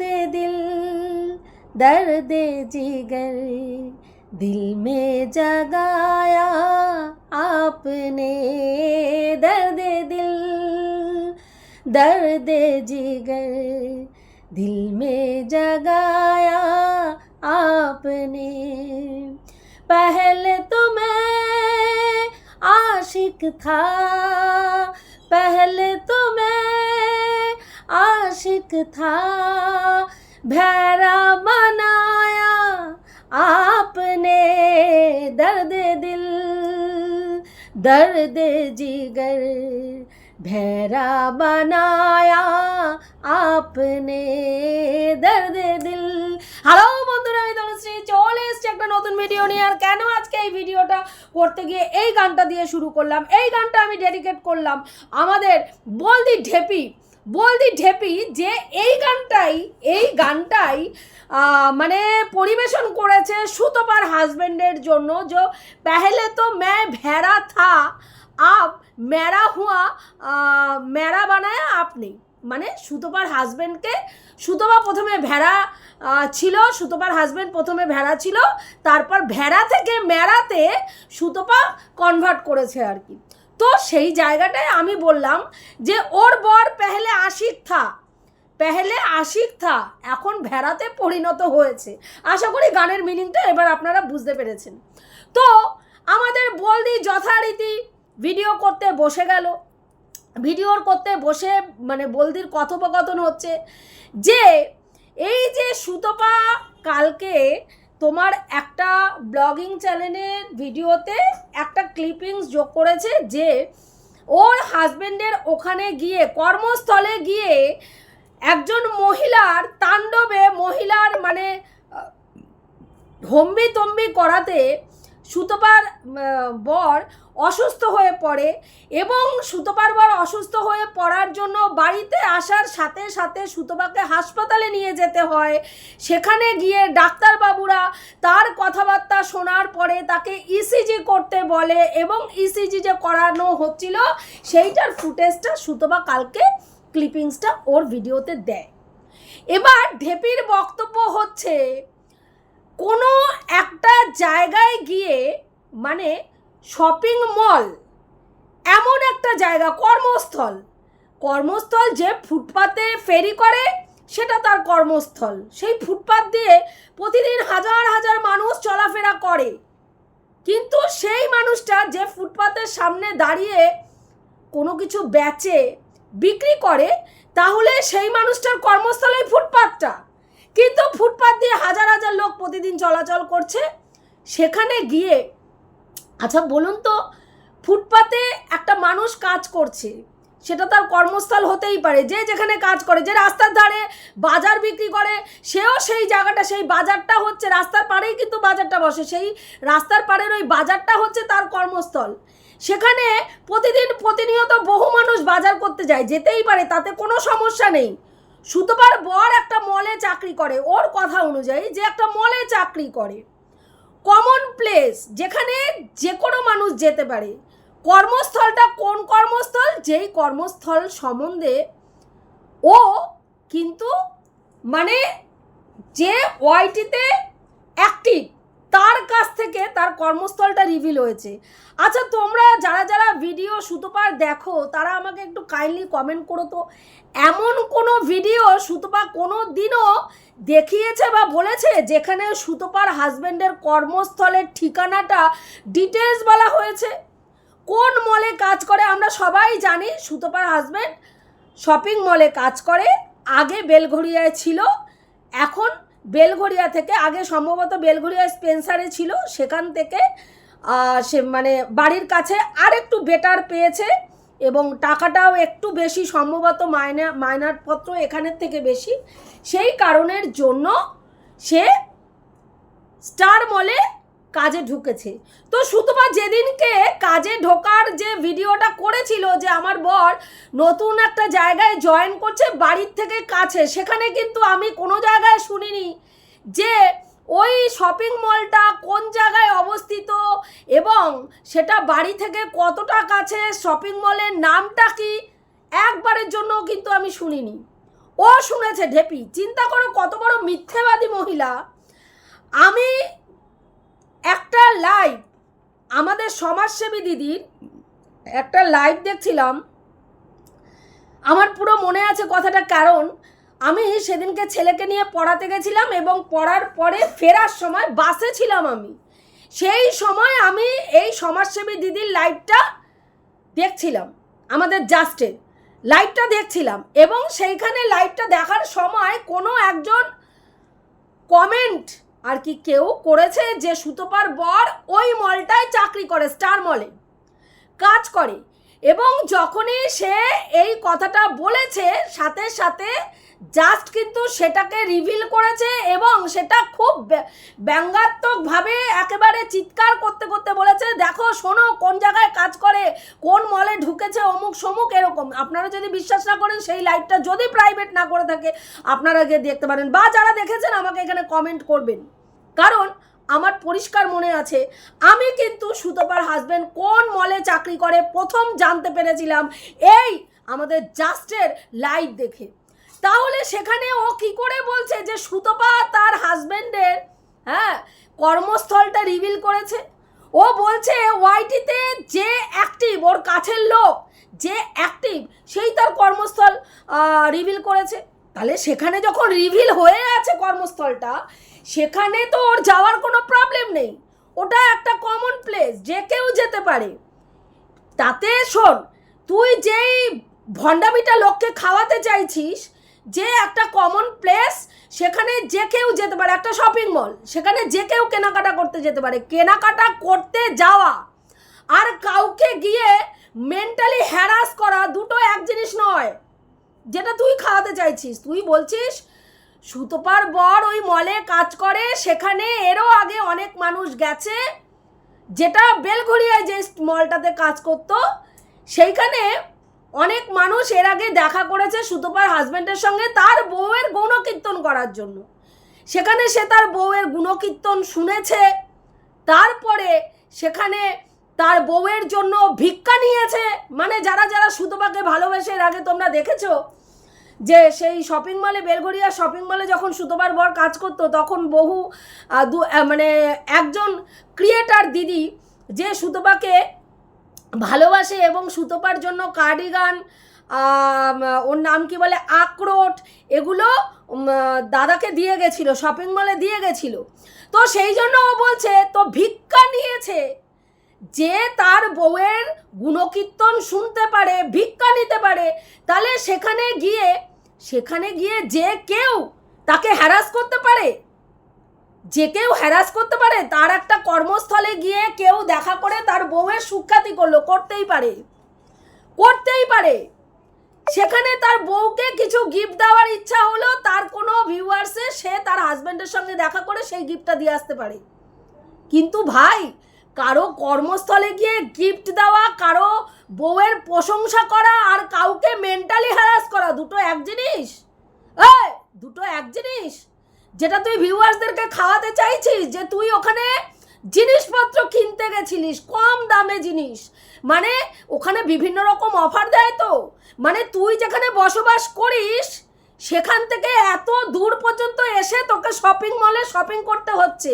दर्द दिल, दर्द जिगर। दिल में जगाया आपने दर्द दिल, दर्द जिगर। दिल में जगाया आपने। पहले तो मैं आशिक था, पहले तो मैं आशिक था भैरा बनाया आपने दर्द दिल दर्द जिगर भैरा बनाया आपने দর্দ দিল হ্যালো বন্ধুরা আমি তনুশ্রী চলে এসছি একটা নতুন ভিডিও নিয়ে আর কেন আজকে এই ভিডিওটা করতে গিয়ে এই গানটা দিয়ে শুরু করলাম এই গানটা আমি ডেডিকেট করলাম আমাদের বলদি ঢেপি বলদি ঢেপি যে এই গানটাই এই গানটাই মানে পরিবেশন করেছে সুতপার হাজবেন্ডের জন্য যে পেহলে তো मैं ভেড়া থা, আপ মেরা হুয়া মেরা বানায় আপনি মানে সুতপার হাজবেন্ডকে, সুতপা প্রথমে ভেড়া ছিল, সুতপার হাজবেন্ড প্রথমে ভেড়া ছিল, তারপর ভেড়া থেকে মেরাতে সুতপা কনভার্ট করেছে আর কি। তো সেই জায়গাটায় আমি বললাম যে ওর বর পেহলে আশিক থা। পেহলে আশিক থা। এখন ভেড়াতে পরিণত হয়েছে। আশা করি গানের মিনিংটা এবার আপনারা বুঝতে পেরেছেন। তো আমাদের বলদি যথারীতি ভিডিও করতে বসে গেল। ভিডিওর করতে বসে মানে বলদির কথোপকথন হচ্ছে যে, এই যে সুতপা কালকে তোমার একটা ব্লগিং চ্যানেলের ভিডিওতে একটা ক্লিপিংস যোগ করেছে যে ওর হাজবেন্ডের ওখানে গিয়ে কর্মস্থলে গিয়ে একজন মহিলার তাণ্ডবে মহিলার মানে হম্বি তম্বি করাতে সুতপার বর অসুস্থ হয়ে পড়ে এবং সুতপার বর অসুস্থ হয়ে পড়ার জন্য বাড়িতে আসার সাথে সাথে সুতপাকে হাসপাতালে নিয়ে যেতে হয়। সেখানে গিয়ে ডাক্তারবাবুরা তার কথাবার্তা শোনার পরে তাকে ইসিজি করতে বলে এবং ইসিজি যে করানো হচ্ছিল সেইটার ফুটেজটা সুতপা কালকে ক্লিপিংসটা ওর ভিডিওতে দেয়। এবার ঢেপির বক্তব্য হচ্ছে কোনো একটা জায়গায় গিয়ে মানে শপিং মল এমন একটা জায়গা, কর্মস্থল। কর্মস্থল যে ফুটপাতে ফেরি করে, সেটা তার কর্মস্থল। সেই ফুটপাত দিয়ে প্রতিদিন হাজার হাজার মানুষ চলাফেরা করে। কিন্তু সেই মানুষটা যে ফুটপাতের সামনে দাঁড়িয়ে কোনো কিছু বেচে, বিক্রি করে, তাহলে সেই মানুষটার কর্মস্থলেই ফুটপাতটা। কিন্তু ফুটপাত দিয়ে হাজার হাজার লোক প্রতিদিন চলাচল করছে। সেখানে গিয়ে আচ্ছা বলুন তো, ফুটপাতে একটা মানুষ কাজ করছে। সেটা তার কর্মস্থল হতেই পারে। যে যেখানে কাজ করে, যে রাস্তার ধারে বাজার বিক্রি করে, সেও সেই জায়গাটা, সেই বাজারটা হচ্ছে রাস্তার পাড়েই কিন্তু বাজারটা বসে। সেই রাস্তার পাড়ের ওই বাজারটা হচ্ছে তার কর্মস্থল। সেখানে প্রতিদিন প্রতিনিয়ত বহু মানুষ বাজার করতে যায়, যেতেই পারে, তাতে কোনো সমস্যা নেই। সুতোবার বর একটা মলে চাকরি করে, ওর কথা অনুযায়ী যে একটা মলে চাকরি করে। কমন প্লেস যেখানে যে কোনো মানুষ যেতে পারে। কর্মস্থলটা কোন কর্মস্থল? যেই কর্মস্থল সম্বন্ধে ও কিন্তু মানে যে ওয়াইটিতে অ্যাক্টিভ তার কাছ থেকে তার কর্মস্থলটা রিভিল হয়েছে। আচ্ছা তোমরা যারা যারা ভিডিও সুতোপার দেখো, তারা আমাকে একটু কাইন্ডলি কমেন্ট করো তো। এমন কোনো ভিডিও সুতপা কোনো দিনও দেখিয়েছে বা বলেছে যেখানে সুতপার হাজবেন্ডের কর্মস্থলের ঠিকানাটা ডিটেলস বলা হয়েছে? কোন মলে কাজ করে? আমরা সবাই জানি সুতপার হাজবেন্ড শপিং মলে কাজ করে, আগে বেলঘড়িয়ায় ছিল, এখন বেলঘড়িয়া থেকে, আগে সম্ভবত বেলঘড়িয়া স্পেন্সারে ছিল, সেখান থেকে সে মানে বাড়ির কাছে আর একটু বেটার পেয়েছে এবং টাকাটাও একটু বেশি, সম্ভবত মাইনা মাইনারপত্র এখানের থেকে বেশি। সেই কারণের জন্য সে স্টার মলে কাজে ঢুকেছে। তো সুতপা যেদিনকে কাজে ঢোকার যে ভিডিওটা করেছিল যে আমার বর নতুন একটা জায়গায় জয়েন করছে বাড়ির থেকে কাছে, সেখানে কিন্তু আমি কোনো জায়গায় শুনিনি যে ওই শপিং মলটা কোন জায়গায় অবস্থিত এবং সেটা বাড়ি থেকে কতটা কাছে শপিং মলের নামটা কি? একবারের জন্য কিন্তু আমি শুনিনি। ও শুনেছে ঢেপি, চিন্তা করো কত বড় মিথ্যেবাদী মহিলা। আমি একটা লাইভ আমাদের সমাজসেবী দিদির একটা লাইভ দেখছিলাম। আমার পুরো মনে আছে কথাটা কারণ, আমি সেদিনকে ছেলেকে নিয়ে পড়াতে গেছিলাম এবং পড়ার পরে ফেরার সময় বাসে ছিলাম আমি। সেই সময় আমি এই সমাজসেবী দিদির লাইভটা দেখছিলাম, আমাদের জাস্টের লাইভটা দেখছিলাম এবং সেইখানে লাইভটা দেখার সময় কোনো একজন কমেন্ট আর কি কেউ করেছে যে সুতোপার বর ওই মলটায় চাকরি করে, স্টার মলে। কাজ করে। এবং যখনই সে এই কথাটা বলেছে, সাথে সাথে জাস্ট কিন্তু সেটাকে রিভিল করেছে এবং সেটা খুব ব্য- ব্যঙ্গাত্মকভাবে একেবারে চিৎকার করতে করতে বলেছে, দেখো, শোনো, কোন জায়গায় কাজ করে, কোন মলে ঢুকেছে অমুক সমুক এরকম। আপনারা যদি বিশ্বাস না করেন, সেই লাইভটা যদি প্রাইভেট না করে থাকে, আপনারা গিয়ে দেখতে পারেন বা যারা দেখেছেন, আমাকে এখানে কমেন্ট করবেন। কারণ, আমার পরিষ্কার মনে আছে, আমি কিন্তু সুতপার হাজবেন্ড কোন মলে চাকরি করে প্রথম জানতে পেরেছিলাম এই আমাদের জাস্টের লাইভ দেখে। তাহলে সেখানে ও কি করে বলছে যে সুতপা তার হাজবেন্ডের হ্যাঁ কর্মস্থলটা রিভিল করেছে? ও বলছে, ওয়াইটিতে যে অ্যাক্টিভ ওর কাছের লোক, যে অ্যাক্টিভ সেই তার কর্মস্থল রিভিল করেছে। তাহলে সেখানে যখন রিভিল হয়ে আছে কর্মস্থলটা, সেখানে তো ওর যাওয়ার কোনো প্রবলেম নেই। ওটা একটা কমন প্লেস যে কেউ যেতে পারে। তাতে শোন, তুই যেই ভণ্ডামিটা লোককে খাওয়াতে চাইছিস যে একটা কমন প্লেস সেখানে যে কেউ যেতে পারে, একটা শপিং মল সেখানে যে কেউ কেনাকাটা করতে যেতে পারে। কেনাকাটা করতে যাওয়া আর কাউকে গিয়ে মেন্টালি হ্যারাস করা দুটো এক জিনিস নয়, যেটা তুই খাওয়াতে চাইছিস। তুই বলছিস, সুতোপার বর ওই মলে কাজ করে, সেখানে এরও আগে অনেক মানুষ গেছে, যেটা বেলঘড়িয়ায় যে মলটাতে কাজ করতো, সেইখানে অনেক মানুষ এর আগে দেখা করেছে সুতোপার হাজবেন্ডের সঙ্গে তার বউয়ের গুণকীর্তন করার জন্য। সেখানে সে তার বউয়ের গুণকীর্তন শুনেছে, তারপরে সেখানে তার বউয়ের জন্য ভিক্ষা নিয়েছে। মানে যারা যারা সুতোপাকে ভালোবেসে এর আগে তোমরা দেখেছ, যে সেই শপিং মলে বেলগড়িয়া শপিং মলে যখন সুতোবার বর কাজ করতো, তখন বহু মানে একজন ক্রিয়েটার দিদি, যে সুতোপাকে ভালোবাসে এবং সুতোপার জন্য কার্ডিগান ওর নাম কি বলে? আখরোট, এগুলো দাদাকে দিয়ে গেছিল শপিং মলে দিয়ে গেছিল। তো সেই জন্য ও বলছে, তো ভিক্ষা নিয়েছে। যে তার বউয়ের গুণকীর্তন শুনতে পারে, ভিক্ষা নিতে পারে, তাহলে সেখানে গিয়ে সেখানে গিয়ে যে কেউ তাকে হ্যারাস করতে পারে যে কেউ হ্যারাস করতে পারে, তার একটা কর্মস্থলে গিয়ে কেউ দেখা করে তার বউয়ের সুখ্যাতি করল, করতেই পারে। করতেই পারে। সেখানে তার বউকে কিছু গিফট দেওয়ার ইচ্ছা হলো, তার কোনো ভিউয়ার্সে সে তার হাজব্যান্ডের সঙ্গে দেখা করে সেই গিফটটা দিয়ে আসতে পারে। কিন্তু ভাই, কারও কর্মস্থলে গিয়ে গিফট দেওয়া, কারও বউয়ের প্রশংসা করা আর কাউকে মেন্টালি হ্যারাস করা, দুটো এক জিনিস? দুটো এক জিনিস? যেটা তুই ভিউয়ার্সদেরকে খাওয়াতে চাইছিস, যে তুই ওখানে জিনিসপত্র কিনতে গেছিলিস, কম দামে জিনিস। মানে ওখানে বিভিন্ন রকম অফার দেয় তো। মানে তুই যেখানে বসবাস করিস, সেখান থেকে এত দূর পর্যন্ত এসে তোকে শপিং মলে শপিং করতে হচ্ছে।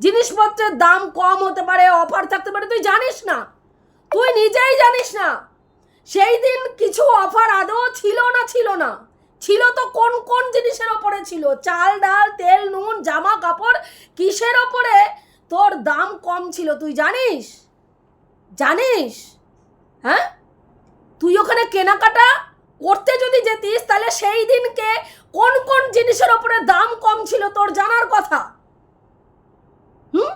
জিনিসপত্রের দাম কম হতে পারে অফার থাকতে পারে, তুই জানিস না। তুই নিজেই জানিস না। সেই দিন কিছু অফার আদৌ ছিল না ছিল না। ছিল তো কোন কোন জিনিসের ওপরে ছিল? চাল, ডাল, তেল, নুন, জামা, কাপড় কিসের ওপরে? তোর দাম কম ছিল, তুই জানিস? জানিস? হ্যাঁ? তুই ওখানে কেনাকাটা করতে যদি যেতিস, তাহলে সেই দিনকে কোন কোন জিনিসের ওপরে দাম কম ছিল তোর জানার কথা? হুম?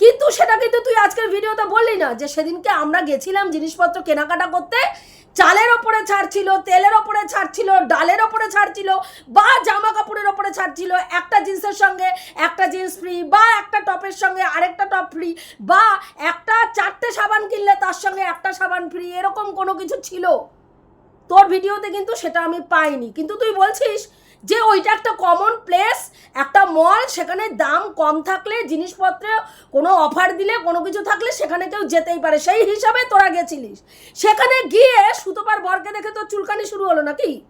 কিন্তু সেটা কিন্তু তুই আজকের ভিডিওতে বললি না যে সেদিনকে আমরা গেছিলাম জিনিসপত্র কেনাকাটা করতে চালের ওপরে ছাড় ছিল, তেলের ওপরে ছাড় ছিল, ডালের ওপরে ছাড় ছিল, বা জামা কাপড়ের ওপরে ছাড়ছিল একটা জিন্সের সঙ্গে একটা জিন্স ফ্রি বা একটা টপের সঙ্গে আরেকটা টপ ফ্রি বা একটা চারটে সাবান কিনলে তার সঙ্গে একটা সাবান ফ্রি এরকম কোনো কিছু ছিল। তোর ভিডিওতে কিন্তু সেটা আমি পাইনি। কিন্তু তুই বলছিস যে ওইটা একটা কমন প্লেস একটা মল সেখানে দাম কম থাকলে, জিনিসপত্রে কোনো অফার দিলে, কোনো কিছু থাকলে সেখানে কেউ যেতেই পারে। সেই হিসাবে তোরা গেছিলিস। সেখানে গিয়ে সুতোপার বরকে দেখে তোর চুলকানি শুরু হলো নাকি?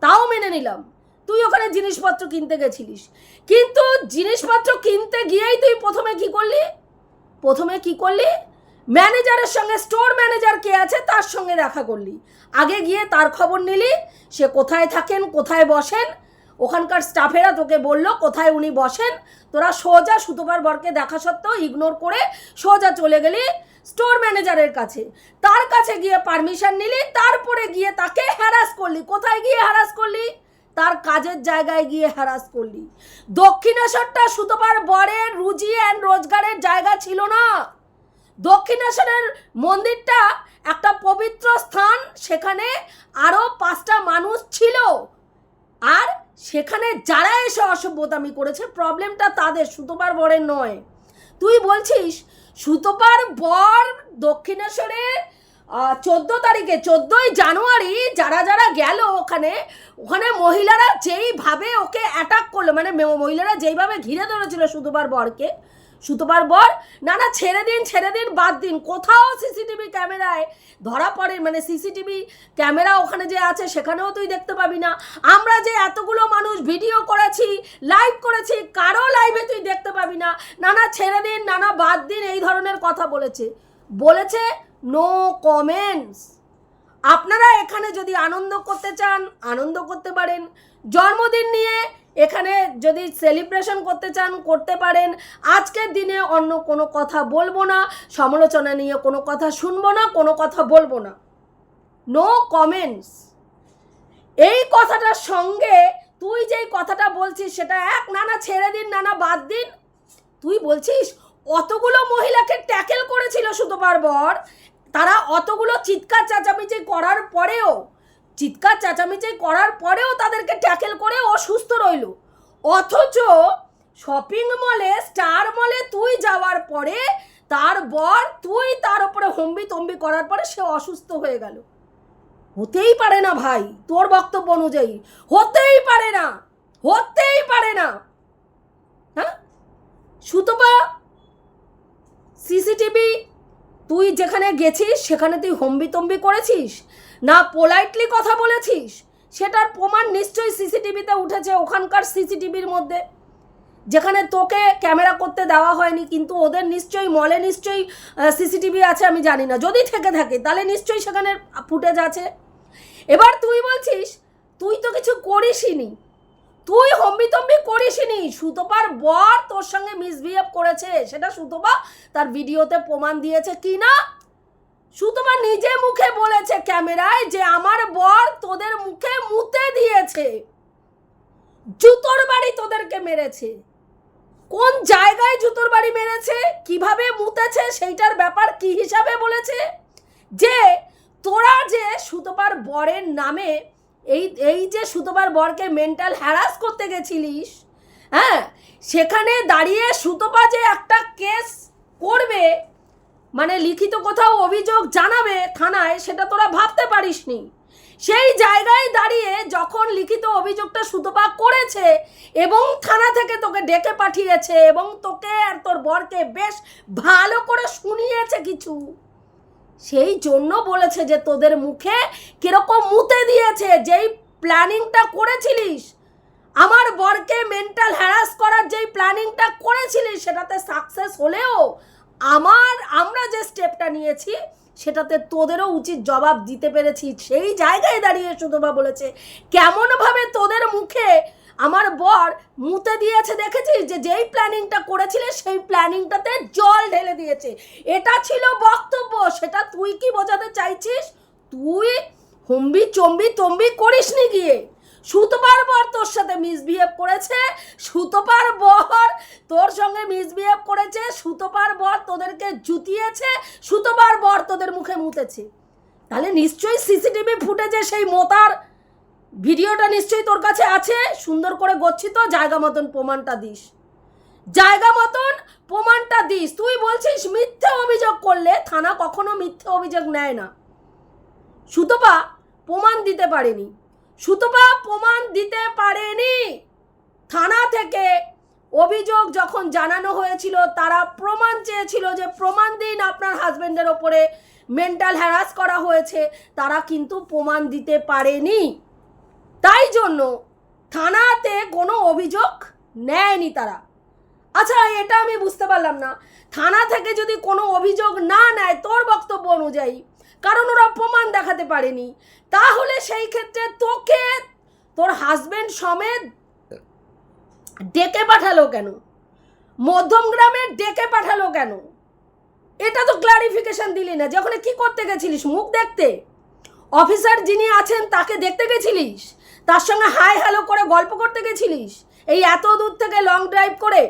তাও মেনে নিলাম। তুই ওখানে জিনিসপত্র কিনতে গেছিলিস। কিন্তু জিনিসপত্র কিনতে গিয়েই তুই প্রথমে কি করলি? প্রথমে কি করলি? ম্যানেজারের সঙ্গে স্টোর ম্যানেজার কে আছে, তার সঙ্গে দেখা করলি। আগে গিয়ে তার খবর নিলি, সে কোথায় থাকেন, কোথায় বসেন, ওখানকার স্টাফেরা তোকে বলল কোথায় উনি বসেন, তোরা সোজা সুতোবার বরকে দেখা সত্ত্বেও ইগনোর করে সোজা চলে গেলি স্টোর ম্যানেজারের কাছে। তার কাছে গিয়ে পারমিশন নিলি, তারপরে গিয়ে তাকে হ্যারাস করলি। কোথায় গিয়ে হ্যারাস করলি? তার কাজের জায়গায় গিয়ে হ্যারাস করলি। দক্ষিণেশ্বরটা সুতোবার বরের রুজি অ্যান্ড রোজগারের জায়গা ছিল না। দক্ষিণেশ্বরের মন্দিরটা একটা পবিত্র স্থান, সেখানে আরও পাঁচটা মানুষ ছিল। আর সেখানে যারা এসে অসভ্যতামি করেছে প্রবলেমটা তাদের, সুতোপার বরের নয়। তুই বলছিস, সুতোপার বর দক্ষিণেশ্বরে চোদ্দ তারিখে, চোদ্দোই জানুয়ারি যারা যারা গেল ওখানে ওখানে মহিলারা যেইভাবে ওকে অ্যাটাক করল মানে মহিলারা যেইভাবে ঘিরে ধরেছিল সুতোপার বরকে সুতোপার বর? না না, ছেড়ে দিন ছেড়ে দিন, বাদ দিন। কোথাও সিসিটিভি ক্যামেরায় ধরা পড়ে মানে সিসিটিভি ক্যামেরা ওখানে যে আছে, সেখানেও তুই দেখতে পাবি না। আমরা যে এতগুলো মানুষ ভিডিও করেছি, লাইভ করেছি, কারও লাইভে তুই দেখতে পাবি না। না না, ছেড়ে দিন, না না, বাদ দিন, এই ধরনের কথা বলেছে। বলেছে নো কমেন্টস আপনারা এখানে যদি আনন্দ করতে চান, আনন্দ করতে পারেন। জন্মদিন নিয়ে এখানে যদি সেলিব্রেশন করতে চান, করতে পারেন। আজকের দিনে অন্য কোনো কথা বলব না, সমালোচনা নিয়ে কোনো কথা শুনব না, কোনো কথা বলব না। নো কমেন্টস এই কথাটার সঙ্গে তুই যেই কথাটা বলছিস, সেটা এক নানা ছেড়ে দিন, নানা বাদ দিন। তুই বলছিস, অতগুলো মহিলাকে ট্যাকেল করেছিল সুতোপার বর। তারা অতগুলো চিৎকার, চেঁচামেচি করার পরেও চিৎকার চেঁচামেচি করার পরেও তাদেরকে ট্যাকেল করে ও সুস্থ রইল। অথচ শপিং মলে, স্টার মলে তুই যাওয়ার পরে তার বর, তুই তার উপরে হম্বি তম্বি করার পরে সে অসুস্থ হয়ে গেল। হতেই পারে না ভাই, তোর বক্তব্য অনুযায়ী। হতেই পারে না, হতেই পারে না। হ্যাঁ? সুতপা, সিসিটিভি, তুই যেখানে গেছিস, সেখানে তুই হম্বি তম্বি করেছিস? না পোলাইটলি কথা বলেছিস? সেটার প্রমাণ নিশ্চয়ই সিসিটিভিতে উঠেছে, ওখানকার সিসিটিভির মধ্যে। যেখানে তোকে ক্যামেরা করতে দেওয়া হয়নি, কিন্তু ওদের নিশ্চয়ই মলে নিশ্চয়ই সিসিটিভি আছে, আমি জানি না। যদি থেকে থাকে, তাহলে নিশ্চয়ই সেখানে ফুটেজ আছে। এবার তুই বলছিস, তুই তো কিছু করিসনি তুই হম্বিতম্বি করিসনি সুতপার বর তোর সঙ্গে মিসবিহেভ করেছে। সেটা সুতপা তার ভিডিওতে প্রমাণ দিয়েছে কি না সুতপা নিজে মুখে বলেছে ক্যামেরায় যে আমার বর তোদের মুখে মুতে দিয়েছে। জুতোর বাড়ি তোদেরকে মেরেছে। কোন জায়গায় জুতোর বাড়ি মেরেছে? কীভাবে মুতেছে? সেইটার ব্যাপার কি হিসাবে বলেছে? যে তোরা যে সুতপার বরের নামে এই এই যে সুতপার বরকে মেন্টাল হ্যারাস করতে গেছিলিস হ্যাঁ? সেখানে দাঁড়িয়ে সুতপা যে একটা কেস করবে মানে লিখিত কোথাও অভিযোগ জানাবে থানায়, সেটা তোরা ভাবতে পারিসনি। সেই জায়গায় দাঁড়িয়ে যখন লিখিত অভিযোগটা সুতপা করেছে এবং থানা থেকে তোকে ডেকে পাঠিয়েছে এবং তোকে আর তোর বরকে বেশ ভালো করে শুনিয়েছে কিছু, সেই জন্য বলেছে যে তোদের মুখে কীরকম মুতে দিয়েছে, যেই প্ল্যানিংটা করেছিলিস, আমার বরকে মেন্টাল হ্যারাস করার যেই প্ল্যানিংটা করেছিলিস, সেটাতে সাকসেস হলেও আমার, আমরা যে স্টেপটা নিয়েছি, সেটাতে তোদেরও উচিত জবাব দিতে পেরেছি। সেই জায়গায় দাঁড়িয়ে সুতপা বলেছে, কেমনভাবে তোদের মুখে আমার বর মুতে দিয়েছে দেখেছিস? যে যেই প্ল্যানিংটা করেছিলে, সেই প্ল্যানিংটাতে জল ঢেলে দিয়েছে। এটা ছিল বক্তব্য, সেটা তুই কি বোঝাতে চাইছিস? তুই হম্বি চম্বি তম্বি করিসনি গিয়ে? সুতপার বর তোর সাথে মিসবিহেভ করেছে, সুতপার বর তোর সঙ্গে মিসবিহেভ করেছে, সুতপার বর তোদেরকে জুতিয়েছে, সুতপার বর তোদের মুখে মুতেছে। তাহলে নিশ্চয়ই সিসিটিভি ফুটেজে সেই মোতার ভিডিওটা নিশ্চয়ই তোর কাছে আছে, সুন্দর করে গচ্ছিত, জায়গা মতন প্রমাণটা দিস। জায়গা মতন প্রমাণটা দিস। তুই বলছিস মিথ্যে অভিযোগ করলে থানা কখনো মিথ্যে অভিযোগ নেয় না। সুতপা প্রমাণ দিতে পারেনি। সুতপা প্রমাণ দিতে পারেনি। থানা থেকে অভিযোগ যখন জানানো হয়েছিল, তারা প্রমাণ চেয়েছিল যে প্রমাণ দিন আপনার হাজবেন্ডের ওপরে মেন্টাল হ্যারাস করা হয়েছে। তারা কিন্তু প্রমাণ দিতে পারেনি। তাই জন্য থানাতে কোনো অভিযোগ নেয়নি তারা। আচ্ছা এটা আমি বুঝতে পারলাম না। থানা থেকে যদি কোনো অভিযোগ না নেয়, তোর বক্তব্য অনুযায়ী কারণ ওরা প্রমাণ দেখাতে পারেনি। তাহলে সেই ক্ষেত্রে তোকে, তোর হাজবেন্ড সমেত ডেকে পাঠালো কেন? মধ্যম গ্রামে ডেকে পাঠালো কেন? এটা তো ক্লারিফিকেশন দিলি না। যে ওখানে কি করতে গেছিলিস মুখ দেখতে? অফিসার যিনি আছেন, তাকে দেখতে গেছিলিস? তার সঙ্গে হাই হ্যালো করে গল্প করতে গেছিলিস? এই এত দূর থেকে লং ড্রাইভ করে?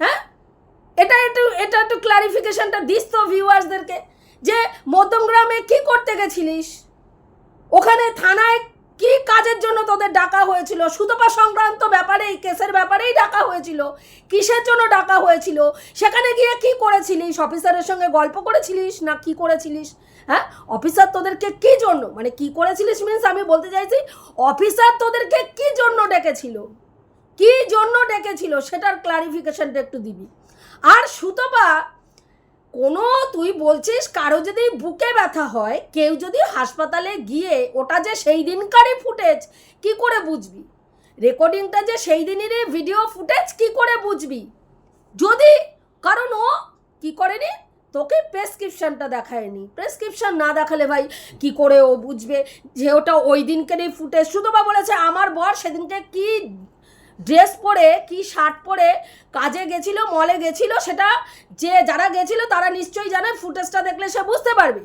হ্যাঁ? এটা একটু এটা একটু ক্লারিফিকেশনটা দিস তো ভিউয়ার্সদেরকে যে মধ্যমগ্রামে কি করতে গেছিলিস? ওখানে থানায় কি কাজের জন্য তোদের ডাকা হয়েছিল? সুতপা সংক্রান্ত ব্যাপারে এই কেসের ব্যাপারেই ডাকা হয়েছিল। কিসের জন্য ডাকা হয়েছিল? সেখানে গিয়ে কি করেছিলিস? অফিসারের সঙ্গে গল্প করেছিলিস না কি করেছিলিস? হ্যাঁ? অফিসার তোদেরকে কি জন্য মানে কি করেছিলিস মিন্স আমি বলতে চাইছি, অফিসার তোদেরকে কি জন্য ডেকেছিল? কি জন্য ডেকেছিল? সেটার ক্লারিফিকেশনটা একটু দিবি। আর সুতপা কোনো তুই বলছিস কারও যদি বুকে ব্যথা হয়, কেউ যদি হাসপাতালে গিয়ে ওটা যে সেই দিনকারই ফুটেজ, কি করে বুঝবি? রেকর্ডিংটা যে সেই দিনেরই ভিডিও ফুটেজ, কি করে বুঝবি? যদি, কারণ ও কি করেনি? তোকে প্রেসক্রিপশনটা দেখায়নি। প্রেসক্রিপশন না দেখালে ভাই কি করে ও বুঝবে যে ওটা ওই দিনকেরই ফুটেজ? শুধু বা বলেছে, আমার বর সেদিনকে কি ড্রেস পরে কি শার্ট পরে কাজে গেছিল মলে গেছিল, সেটা যে যারা গেছিল তারা নিশ্চয়ই জানে, ফুটেজটা দেখলে সে বুঝতে পারবে।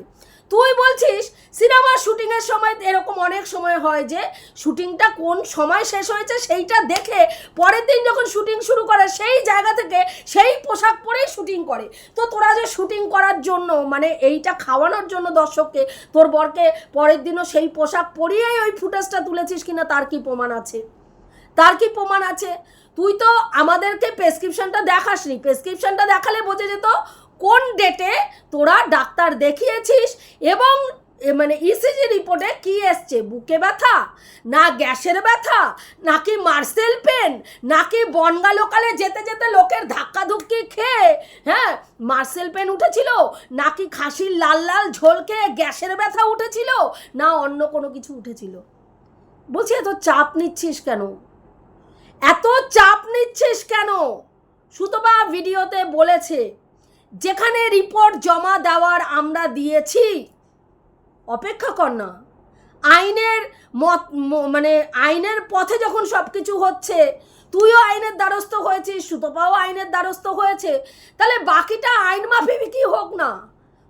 তুই বলছিস সিনেমার শুটিংয়ের সময় এরকম অনেক সময় হয় যে শুটিংটা কোন সময় শেষ হয়েছে সেইটা দেখে পরের দিন যখন শুটিং শুরু করে, সেই জায়গা থেকে সেই পোশাক পরেই শুটিং করে। তো তোরা যে শুটিং করার জন্য মানে এইটা খাওয়ানোর জন্য দর্শককে, তোর বরকে পরের দিনও সেই পোশাক পরিয়েই ওই ফুটেজটা তুলেছিস কিনা তার কি প্রমাণ আছে? তার কি প্রমাণ আছে? তুই তো আমাদেরকে প্রেসক্রিপশনটা দেখাসনি। প্রেসক্রিপশনটা দেখালে বোঝা যেত কোন ডেটে তোরা ডাক্তার দেখিয়েছিস এবং মানে ইসিজি রিপোর্টে কি এসছে? বুকে ব্যথা? না গ্যাসের ব্যথা? নাকি মার্সেল পেন? নাকি বনগা লোকালে যেতে যেতে লোকের ধাক্কাধুক্কি খেয়ে হ্যাঁ মার্সেল পেন উঠেছিল? নাকি খাসির লাল লাল ঝোল খেয়ে গ্যাসের ব্যথা উঠেছিল? না অন্য কোনো কিছু উঠেছিল? বলছি এত চাপ নিচ্ছিস কেন? এত চাপ নিচ্ছিস কেন? সুতবা ভিডিওতে বলেছে, যেখানে রিপোর্ট জমা দেওয়ার আমরা দিয়েছি, অপেক্ষা কর না। আইনের মত মানে আইনের পথে যখন সব কিছু হচ্ছে, তুইও আইনের দ্বারস্থ হয়েছিস, সুতপাও আইনের দ্বারস্থ হয়েছে, তাহলে বাকিটা আইন মাফিক কি হোক না?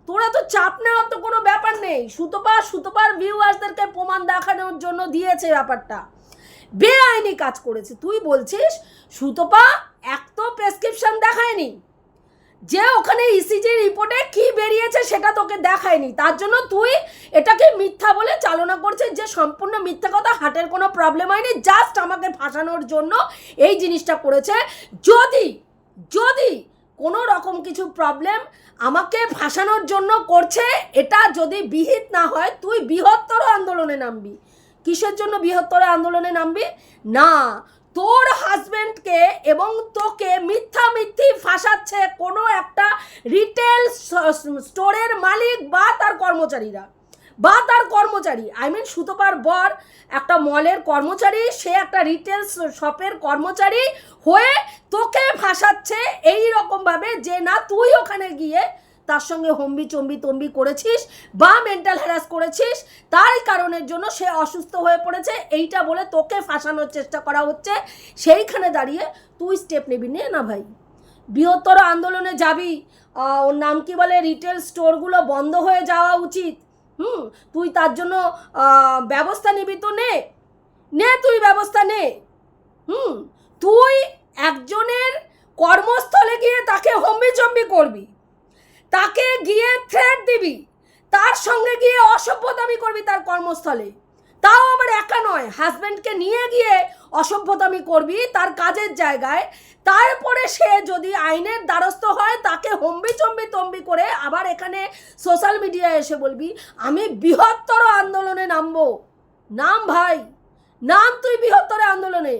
তোরা তো চাপ নেওয়ার তো কোনো ব্যাপার নেই। সুতপা, সুতপার ভিউয়ার্সদেরকে প্রমাণ দেখানোর জন্য দিয়েছে ব্যাপারটা। বেআইনি কাজ করেছে। তুই বলছিস, সুতপা, এক তো প্রেসক্রিপশন দেখায়নি। যে ওখানে ইসিজি রিপোর্টে কি বেরিয়েছে সেটা তোকে দেখায়নি। তার জন্য তুই এটাকে মিথ্যা বলে চালনা করছিস যে সম্পূর্ণ মিথ্যা কথা হার্টের কোনো প্রবলেম হয়নি জাস্ট আমাকে ফাঁসানোর জন্য এই জিনিসটা করেছে। যদি যদি কোনো রকম কিছু প্রবলেম আমাকে ফাঁসানোর জন্য করছে, এটা যদি বিহিত না হয়, তুই বৃহত্তর আন্দোলনে নামবি। কিসের জন্য বৃহত্তর আন্দোলনে নামবি? না, তোর হাজবেন্ডকে এবং তোকে মিথ্যা মিথ্যি ফাঁসাচ্ছে কোনো একটা রিটেল স্টোরের মালিক বা তার কর্মচারীরা। বা তার কর্মচারী আই মিন সুতোপার বর, একটা মলের কর্মচারী, সে একটা রিটেল শপের কর্মচারী হয়ে তোকে ফাঁসাচ্ছে এই রকমভাবে যে না তুই ওখানে গিয়ে তার সঙ্গে হম্বি চম্বি তম্বি করেছিস বা মেন্টাল হ্যারাস করেছিস তার কারণের জন্য সে অসুস্থ হয়ে পড়েছে। এইটা বলে তোকে ফাঁসানোর চেষ্টা করা হচ্ছে। সেইখানে দাঁড়িয়ে তুই স্টেপ নিবি। নে না ভাই, বৃহত্তর আন্দোলনে যাবি। ওর নাম কি বলে? রিটেল স্টোরগুলো বন্ধ হয়ে যাওয়া উচিত। হুম, তুই তার জন্য ব্যবস্থা নিবি তো নে। নে তুই ব্যবস্থা নে। হুম, তুই একজনের কর্মস্থলে গিয়ে তাকে হম্বি চম্বি করবি। তাকে গিয়ে থ্রেট দিবি। তার সঙ্গে গিয়ে অসভ্যতামি করবি তার কর্মস্থলে। তাও আবার একা নয় হাজব্যান্ডকে নিয়ে গিয়ে অসভ্যতামি করবি তার কাজের জায়গায়। তারপরে সে যদি আইনের দ্বারস্থ হয়, তাকে হম্বি চম্বি তম্বি করে আবার এখানে সোশ্যাল মিডিয়ায় এসে বলবি, আমি বৃহত্তর আন্দোলনে নামবো। নাম ভাই, নাম তুই বৃহত্তর আন্দোলনে।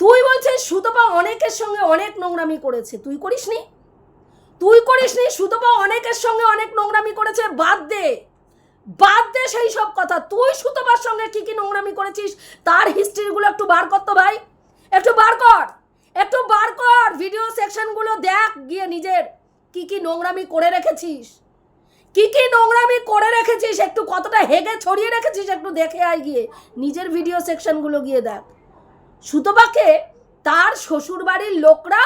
তুই বলছিস সুতপা অনেকের সঙ্গে অনেক নোংরামি করেছে। তুই করিসনি? তুই করিসনি? সুতপা অনেকের সঙ্গে অনেক নোংরামি করেছে। বাদ দে। বাদ দে সেই সব কথা। তুই সুতোবার সঙ্গে কি কি নোংরামি করেছিস? তার হিস্ট্রিগুলো একটু বার কর তো ভাই। একটু বার কর। একটু বার কর। ভিডিও সেকশনগুলো দেখ গিয়ে নিজের। কি কি নোংরামি করে রেখেছিস? কি কি নোংরামি করে রেখেছিস? একটু কতটা হেগে ছড়িয়ে রেখেছিস? একটু দেখে আয় গিয়ে। নিজের ভিডিও সেকশনগুলো গিয়ে দেখ। সুতোবাকে তার শ্বশুর বাড়ির লোকরা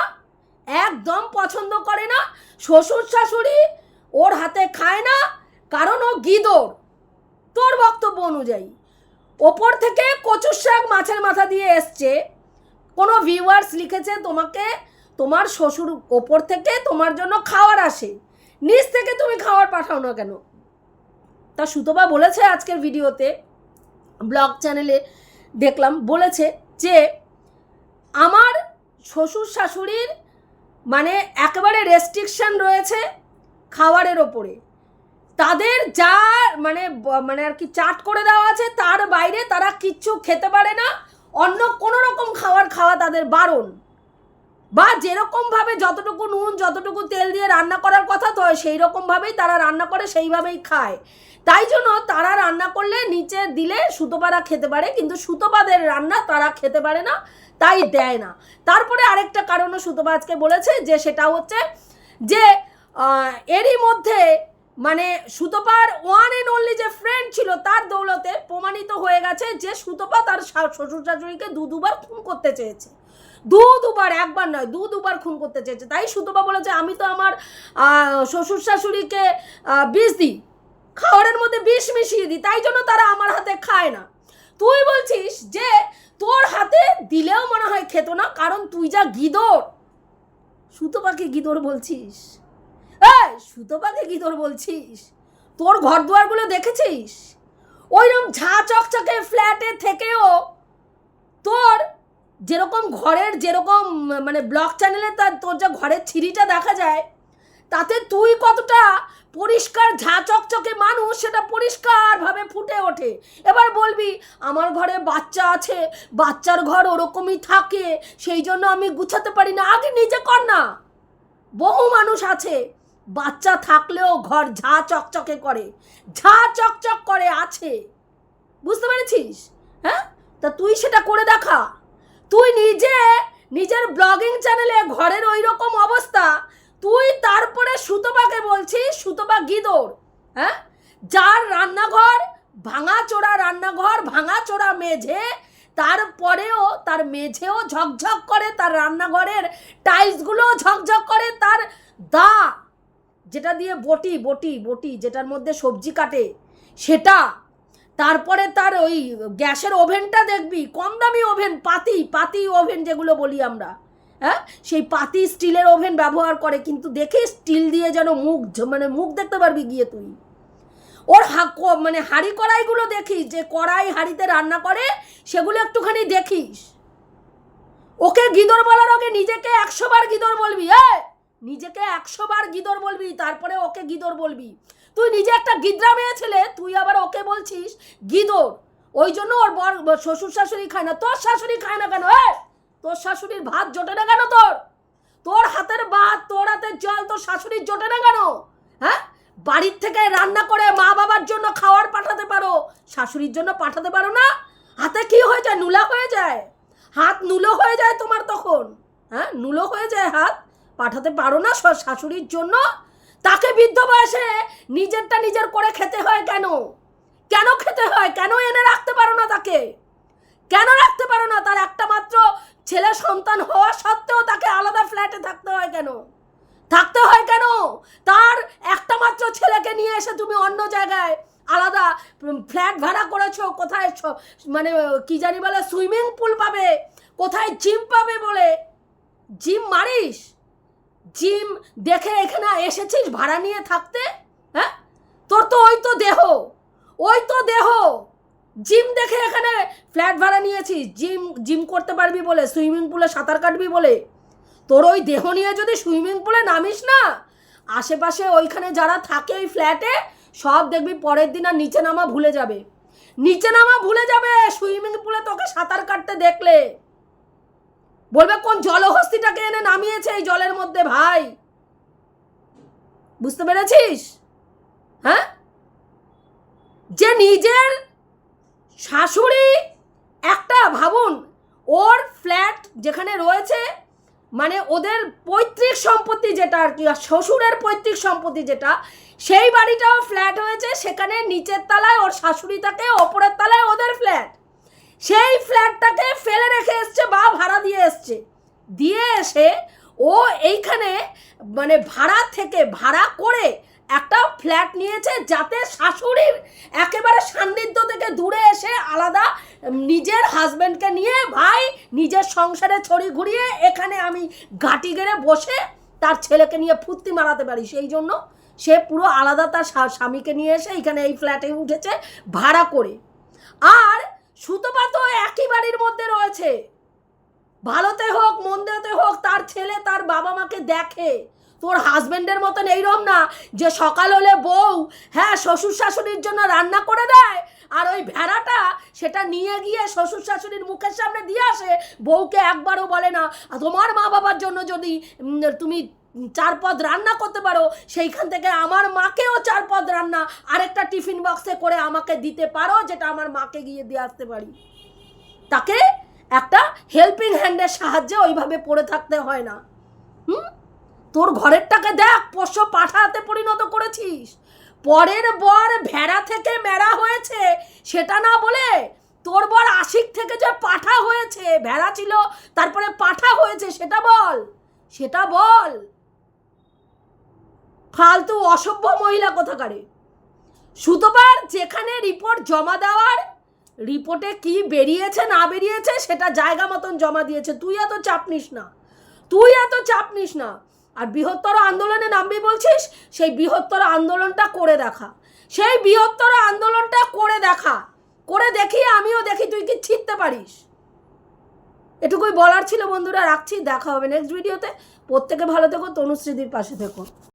একদম পছন্দ করে না। শ্বশুর শাশুড়ি ওর হাতে খায় না, কারণ ও গিদর। তোর বক্তব্য অনুযায়ী, ওপর থেকে কচুর শাক মাছের মাথা দিয়ে এসছে। কোনো ভিউয়ার্স লিখেছে তোমাকে, তোমার শ্বশুর ওপর থেকে তোমার জন্য খাওয়ার আসে। নিচ থেকে তুমি খাওয়ার পাঠাও না কেন? তা সুতপা বলেছে আজকের ভিডিওতে, ব্লগ চ্যানেলে দেখলাম, বলেছে যে আমার শ্বশুর শাশুড়ির মানে একেবারে রেস্ট্রিকশন রয়েছে খাবারের ওপরে। তাদের যা মানে মানে আর কি চাট করে দেওয়া আছে তার বাইরে তারা কিচ্ছু খেতে পারে না, অন্য কোনো রকম খাবার খাওয়া তাদের বারণ। বা যেরকমভাবে যতটুকু নুন, যতটুকু তেল দিয়ে রান্না করার কথা তো সেই রকমভাবেই তারা রান্না করে, সেইভাবেই খায়। তাই জন্য তারা রান্না করলে নিচে দিলে সুতোপারা খেতে পারে, কিন্তু সুতোপাদের রান্না তারা খেতে পারে না, তাই দেয় না। তারপরে আরেকটা কারণও সুতোপা আজকে বলেছে যে সেটা হচ্ছে যে এরই মধ্যে মানে সুতোপার ওয়ান এন্ড অনলি যে ফ্রেন্ড ছিল তার দৌলতে প্রমাণিত হয়ে গেছে যে সুতোপা তার শ্বশুর শাশুড়িকে দু দুবার খুন করতে চেয়েছে। দু দুবার, একবার নয়, দু দুবার খুন করতে চেয়েছে। তাই সুতোপা বলেছে, আমি তো আমার শ্বশুর শাশুড়িকে বিষ দিই। খাবারের মধ্যে বিষ মিশিয়ে দিই, তাই জন্য তারা আমার হাতে খায় না। তুই বলছিস যে তোর হাতে দিলেও মনে হয় খেত না, কারণ তুই যা গিদর। সুতোপাকে গিদর বলছিস? এই সুতোপাকে গিদর বলছিস? তোর ঘর দুয়ারগুলো দেখেছিস? ওইরকম ঝা চকচকে ফ্ল্যাটে থেকেও তোর যেরকম ঘরের যেরকম মানে ব্লক চ্যানেলে তার, তোর যা ঘরের ছিঁড়িটা দেখা যায় তাতে তুই কতটা পরিষ্কার, ঝা চকচকে মানুষ, সেটা পরিষ্কারভাবে ফুটে ওঠে। এবার বলবি, আমার ঘরে বাচ্চা আছে, বাচ্চার ঘর ওরকমই থাকে, সেই জন্য আমি গুছাতে পারি না। আগে নিজে কর না। বহু মানুষ আছে, বাচ্চা থাকলেও ঘর ঝা চকচকে করে, ঝা চকচক করে আছে। বুঝতে পেরেছিস? হ্যাঁ? তা তুই সেটা করে দেখা। তুই নিজে, নিজের ব্লগিং চ্যানেলে ঘরের ওই রকম অবস্থা তুই তারপরে সুতোবাকে বলছিস সুতোবা গিদোর হ্যাঁ? যার রান্নাঘর ভাঙা চোরা রান্নাঘর, ভাঙা চোরা মেঝে, তারপরেও তার মেঝেও ঝকঝক করে, তার রান্নাঘরের টাইলসগুলো ঝকঝক করে, তার দা, যেটা দিয়ে বটি বটি বটি, যেটার মধ্যে সবজি কাটে, সেটা। তারপরে তার ওই গ্যাসের ওভেনটা দেখবি, কম দামি ওভেন, পাতি পাতি ওভেন যেগুলো বলি আমরা। হ্যাঁ? সেই পাতি স্টিলের ওভেন ব্যবহার করে, কিন্তু দেখে স্টিল দিয়ে যেন মুখ মানে মুখ দেখতে পারবি গিয়ে তুই। ওর হা মানে হাঁড়ি কড়াইগুলো দেখিস, যে কড়াই হাঁড়িতে রান্না করে, সেগুলো একটুখানি দেখিস। ওকে গিদর বলার আগে নিজেকে একশো বার গিদর বলবি এ নিজেকে একশো বার গিদর বলবি, তারপরে ওকে গিদর বলবি। তুই নিজে একটা গিদ্রা মেয়ে ছেলে তুই আবার ওকে বলছিস, গিদর। ওই জন্য ওর বর শ্বশুর শাশুড়ি খায় না, তোর শাশুড়ি খায় না কেন এ তোর শাশুড়ির ভাত জোটে না কেন তোর? তোর হাতের ভাত, তোর হাতের জল, তোর শাশুড়ির জোটে না কেন? হ্যাঁ? বাড়ির থেকে রান্না করে মা বাবার জন্য খাওয়ার পাঠাতে পারো, শাশুড়ির জন্য পাঠাতে পারো না? হাতে কি হয়ে যায়? নুলা হয়ে যায়? হাত নুলো হয়ে যায় তোমার তখন? হ্যাঁ? নুলো হয়ে যায় হাত? পাঠাতে পারো না শাশুড়ির জন্য? তাকে বৃদ্ধ বয়সে নিজেরটা নিজের করে খেতে হয় কেন? কেন খেতে হয়? কেন এনে রাখতে পারো না তাকে? কেন রাখতে পারো না? তার একটা মাত্র ছেলে সন্তান হওয়া সত্ত্বেও তাকে আলাদা ফ্ল্যাটে থাকতে হয় কেন? থাকতে হয় কেন? তার একটা মাত্র ছেলেকে নিয়ে এসে তুমি অন্য জায়গায় আলাদা ফ্ল্যাট ভাড়া করেছ, কোথায় মানে কি জানি বলে সুইমিং পুল পাবে, কোথায় জিম পাবে বলে। জিম মারিস? জিম দেখে এখানে এসেছিস ভাড়া নিয়ে থাকতে? হ্যাঁ? তোর তো ওই তো দেহ, ওই তো দেহ। জিম দেখে এখানে ফ্ল্যাট ভাড়া নিয়েছিস জিম জিম করতে পারবি বলে, সুইমিং পুলে সাঁতার কাটবি বলে। তোর ওই দেহ নিয়ে যদি সুইমিং পুলে নামিস না, আশেপাশে ওইখানে যারা থাকে ওই ফ্ল্যাটে, সব দেখবি পরের দিন আর নিচে নামা ভুলে যাবে। নিচে নামা ভুলে যাবে সুইমিং পুলে তোকে সাঁতার কাটতে দেখলে। বলবে, কোন জলহস্তিটাকে এনে নামিয়েছে এই জলের মধ্যে, ভাই? বুঝতে পেরেছিস? হ্যাঁ? যে নিজের শাশুড়ি একটা ভাবুন, ওর ফ্ল্যাট যেখানে রয়েছে মানে ওদের পৈতৃক সম্পত্তি যেটা আর কি শ্বশুরের পৈতৃক সম্পত্তি যেটা, সেই বাড়িটাও ফ্ল্যাট হয়েছে, সেখানে নিচের তলায় ওর শাশুড়ি থাকে, ওপরের তলায় ওদের ফ্ল্যাট সেই ফ্ল্যাটটাকে ফেলে রেখে এসছে বা ভাড়া দিয়ে এসছে। দিয়ে এসে ও এইখানে মানে ভাড়া থেকে ভাড়া করে একটা ফ্ল্যাট নিয়েছে যাতে শাশুড়ির একেবারে সান্নিধ্য থেকে দূরে এসে আলাদা নিজের হাজব্যান্ডকে নিয়ে ভাই নিজের সংসারে ছড়ি ঘুরিয়ে এখানে আমি গাটি গেড়ে বসে তার ছেলেকে নিয়ে ফুর্তি মারাতে পারি। সেই জন্য সে পুরো আলাদা তার স্বামীকে নিয়ে এসে এখানে এই ফ্ল্যাটে উঠেছে ভাড়া করে। আর সুতপা তো একই বাড়ির মধ্যে রয়েছে। ভালোতে হোক, মন্দেতে হোক, তার ছেলে তার বাবা মাকে দেখে। তোর হাজবেন্ডের মতন এইরকম না যে সকাল হলে বউ হ্যাঁ শ্বশুর শাশুড়ির জন্য রান্না করে দেয় আর ওই ভেড়াটা সেটা নিয়ে গিয়ে শ্বশুর শাশুড়ির মুখের সামনে দিয়ে আসে, বউকে একবারও বলে না। তোমার মা বাবার জন্য যদি তুমি চার পদ রান্না করতে পারো, সেইখান থেকে আমার মাকেও চার পদ রান্না আরেকটা টিফিন বক্সে করে আমাকে দিতে পারো, যেটা আমার মাকে গিয়ে দিয়ে আসতে পারি। তাকে একটা হেল্পিং হ্যান্ডের সাহায্যে ওইভাবে পড়ে থাকতে হয় না। হুম? তোর ঘরেরটাকে দেখ, পোষ্য পাঠাতে পরিণত করেছিস। পরের বর ভেড়া থেকে মেরা হয়েছে, সেটা না বলে তোর বর আশিক থেকে যে পাঠা হয়েছে, ভেড়া ছিল, তারপরে পাঠা হয়েছে, সেটা বল সেটা বল। ফালতু অসভ্য মহিলা কোথাকারে? সুতোবার যেখানে রিপোর্ট জমা দেওয়ার, রিপোর্টে কি বেরিয়েছে, না বেরিয়েছে, সেটা জায়গা মতন জমা দিয়েছে। তুই এত চাপ নিস না। তুই এত চাপ নিস না। আর বৃহত্তর আন্দোলনে নামবি বলছিস? সেই বৃহত্তর আন্দোলনটা করে দেখা। সেই বৃহত্তর আন্দোলনটা করে দেখা। করে দেখি, আমিও দেখি, তুই কি ছিটতে পারিস? এটুকুই বলার ছিল বন্ধুরা, রাখছি, দেখা হবে নেক্সট ভিডিওতে প্রত্যেকে ভালো থেকো, তনুশ্রীদির পাশে থেকো।